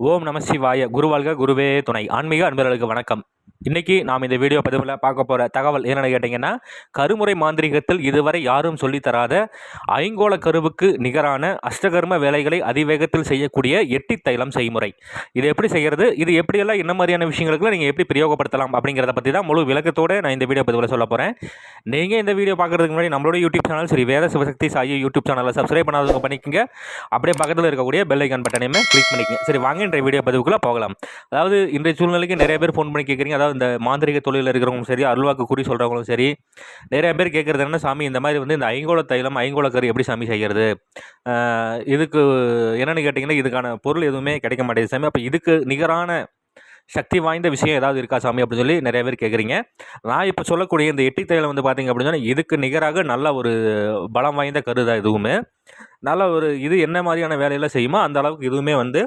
ஓம் நம சிவாய. குருவாழ்க குருவே துணை. ஆன்மீக அன்பர்களுக்கு வணக்கம். இன்னைக்கு நாம் இந்த வீடியோ பதிவில் பார்க்க போகிற தகவல் என்னென்னு கேட்டிங்கன்னா கருமுறை மாந்திரிகத்தில் இதுவரை யாரும் சொல்லித் தராத ஐங்கோள கருவுக்கு நிகரான அஷ்டகர்ம வேலைகளை அதிவேகத்தில் செய்யக்கூடிய எட்டி தைலம் செய்முறை. இது எப்படி செய்கிறது இது எப்படியெல்லாம் என்ன மாதிரியான விஷயங்களுக்குலாம் நீங்கள் எப்படி பிரயோகப்படுத்தலாம் அப்படிங்கிறத பற்றி தான் முழு விளக்கத்தோடு நான் இந்த வீடியோ பதிவில் சொல்ல போகிறேன் நீங்கள் இந்த வீடியோ பார்க்குறதுக்கு முன்னாடி நம்மளோட யூடியூப் சேனல் சரி வேத சிவசக்தி சாயி யூடியூப் சேனலை சப்ஸ்கிரைப் பண்ணாதவங்க பண்ணிக்கோங்க. அப்படியே பக்கத்தில் இருக்கக்கூடிய பெல் ஐக்கான் பட்டனையுமே கிளிக் பண்ணிக்கங்க. சரி வாங்க இன்றைய வீடியோ பதிவுக்குள்ளே போகலாம். அதாவது இன்றைய சூழ்நிலைக்கு நிறைய பேர் ஃபோன் பண்ணி கேட்குறீங்க அதாவது இந்த மாந்திரிக தொழிலில் இருக்கிறவங்களும் சரி அருள்வாக்கு குறி சொல்கிறவங்களும் சரி நிறைய பேர் கேட்குறது என்ன சாமி இந்த மாதிரி வந்து இந்த ஐங்கோல தைலம் ஐங்கோல கறி எப்படி சாமி செய்கிறது இதுக்கு என்னென்னு கேட்டிங்கன்னா இதுக்கான பொருள் எதுவுமே கிடைக்க மாட்டேங்குது சாமி. அப்போ இதுக்கு நிகரான சக்தி வாய்ந்த விஷயம் ஏதாவது இருக்கா சாமி அப்படின்னு சொல்லி நிறைய பேர் கேட்குறீங்க நான் இப்போ சொல்லக்கூடிய இந்த எட்டி தைலம் வந்து பார்த்தீங்க அப்படின்னு சொன்னால் இதுக்கு நிகராக நல்ல ஒரு பலம் வாய்ந்த கருதா எதுவுமே. நல்ல ஒரு இது என்ன மாதிரியான வேலையெல்லாம் செய்யுமோ அந்த அளவுக்கு இதுவுமே வந்து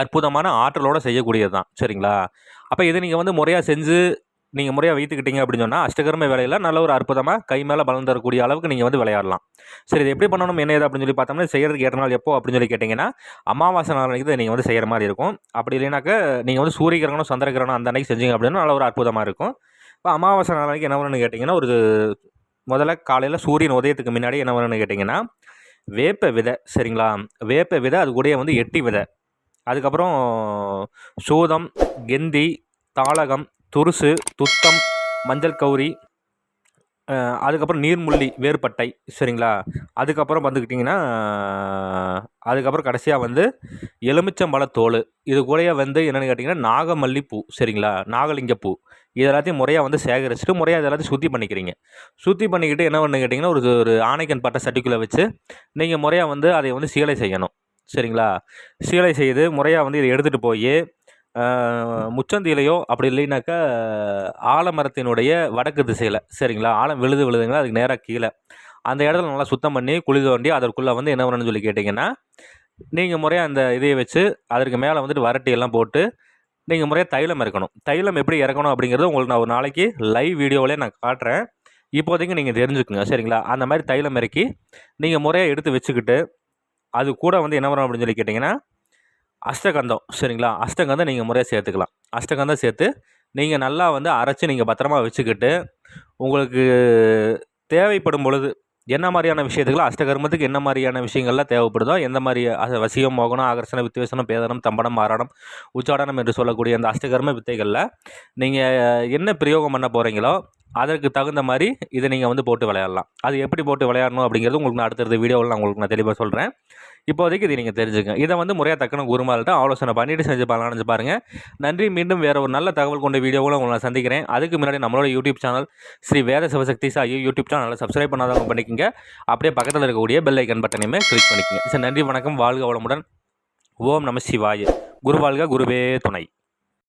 அற்புதமான ஆற்றலோடு செய்யக்கூடியது தான் சரிங்களா? அப்போ இதை நீங்கள் வந்து முறையாக செஞ்சு நீங்கள் முறையாக வைத்துக்கிட்டீங்க அப்படின்னு சொன்னால் அஷ்டகர்ம வேலையில் நல்ல ஒரு அற்புதமாக கை மேலே பலம் தரக்கூடிய அளவுக்கு நீங்கள் வந்து விளையாடலாம். சரி இது எப்படி பண்ணணும் என்ன ஏது அப்படின்னு சொல்லி பார்த்தோம்னா செய்கிறதுக்கு ஏற்ற நாள் எப்போ அப்படின்னு சொல்லி கேட்டிங்கன்னா அமாவாசை நாளைக்கு இதை நீங்கள் வந்து செய்கிற மாதிரி இருக்கும். அப்படி இல்லைனாக்க நீங்கள் வந்து சூரிய கிரகணம் சந்திர கிரகணம் அந்த அன்னைக்கு செஞ்சீங்க அப்படின்னா நல்ல ஒரு அற்புதமாக இருக்கும். இப்போ அமாவாசை நாளைக்கு என்ன வரணும்னு கேட்டிங்கன்னா ஒரு முதல்ல காலையில் சூரியன் உதயத்துக்கு முன்னாடி என்ன வரணும்னு கேட்டிங்கன்னா வேப்ப விதை சரிங்களா? வேப்ப விதை அது கூடயே வந்து எட்டி விதை. அதுக்கப்புறம் சூதம் கெந்தி தாளகம் துருசு துத்தம் மஞ்சள் கௌரி அதுக்கப்புறம் நீர்முள்ளி வேர்பட்டை சரிங்களா? அதுக்கப்புறம் வந்துக்கிட்டிங்கன்னா அதுக்கப்புறம் கடைசியாக வந்து எலுமிச்சம்பழத்தோல். இது கூடயே வந்து என்னென்னு கேட்டிங்கன்னா நாகமல்லி பூ சரிங்களா? நாகலிங்கப்பூ. இது எல்லாத்தையும் முறையாக வந்து சேகரிச்சுட்டு முறையாக இது எல்லாத்தையும் சுத்தி பண்ணிக்கிறீங்க. சுத்தி பண்ணிக்கிட்டு என்ன பண்ணு கேட்டிங்கன்னா ஒரு ஒரு ஆணைக்கன் பட்ட சட்டிக்குள்ளே வச்சு நீங்கள் முறையாக வந்து அதை வந்து சீலை செய்யணும். சரிங்களா? சீலை செய்து முறையாக வந்து இதை எடுத்துகிட்டு போய் முச்சந்தியிலையோ அப்படி இல்லைனாக்கா ஆலமரத்தினுடைய வடக்கு திசையில் சரிங்களா? ஆலம் விழுது விழுதுங்களா? அதுக்கு நேராக கீழே. அந்த இடத்துல நல்லா சுத்தம் பண்ணி குழி தோண்டி அதற்குள்ளே வந்து என்ன பண்ணணும்னு சொல்லி கேட்டிங்கன்னா நீங்கள் முறையாக அந்த இதையை வச்சு அதற்கு மேலே வந்துட்டு வரட்டியெல்லாம் போட்டு நீங்கள் முறையாக தைலம் இறக்கணும். தைலம் எப்படி இறக்கணும் அப்படிங்கிறது உங்களுக்கு நான் ஒரு நாளைக்கு லைவ் வீடியோவிலே நான் காட்டுறேன். இப்போதைக்கு நீங்கள் தெரிஞ்சுக்குங்க சரிங்களா? அந்த மாதிரி தைலம் இறக்கி நீங்கள் முறையாக எடுத்து வச்சுக்கிட்டு அது கூட வந்து என்ன வரும் அப்படின்னு சொல்லி கேட்டிங்கன்னா அஷ்டகந்தம் சரிங்களா? அஷ்டகந்தம் நீங்கள் முறையாக சேர்த்துக்கலாம். அஷ்டகந்தம் சேர்த்து நீங்கள் நல்லா வந்து அரைச்சி நீங்கள் பத்திரமா வச்சுக்கிட்டு உங்களுக்கு தேவைப்படும் பொழுது என்ன மாதிரியான விஷயத்துக்குலாம் அஷ்டகர்மத்துக்கு என்ன மாதிரியான விஷயங்கள்லாம் தேவைப்படுதோ எந்த மாதிரி வசியம் மோகனம் ஆகர்ஷணம் வித்தியாசனம் பேதனம் தம்பனம் மாரணம் உச்சாடனம் என்று சொல்லக்கூடிய அந்த அஷ்டகர்ம வித்தைகளில் நீங்கள் என்ன பிரயோகம் பண்ண போகிறீங்களோ அதற்கு தகுந்த மாதிரி இதை நீங்கள் வந்து போட்டு விளையாடலாம். அது எப்படி போட்டு விளையாடணும் அப்படிங்கிறது உங்களுக்கு நான் அடுத்தடுத்த வீடியோவில் நான் உங்களுக்கு நான் தெளிவாக சொல்கிறேன் இப்போதைக்கு இது நீங்கள் தெரிஞ்சுங்க இதை வந்து முறையாக தக்கன குருமால்கிட்ட ஆலோசனை பண்ணிவிட்டு செஞ்சு பலனடைஞ்சு பாருங்கள் நன்றி. மீண்டும் வேறு ஒரு நல்ல தகவல் கொண்ட வீடியோவில் உங்களை நான் சந்திக்கிறேன். அதுக்கு முன்னாடி நம்மளோட YouTube channel Sri Veda Sivasakthi Sai YouTube சேனலை சப்ஸ்கிரைப் பண்ணாதவங்க பண்ணிக்கங்க. அப்படியே பக்கத்தில் இருக்கக்கூடிய பெல் ஐக்கன் பட்டனையுமே கிளிக் பண்ணிக்கங்க. சரி நன்றி வணக்கம். வாழ்க வளமுடன். ஓம் நம சிவாய. குருவாழ்க குருவே துணை.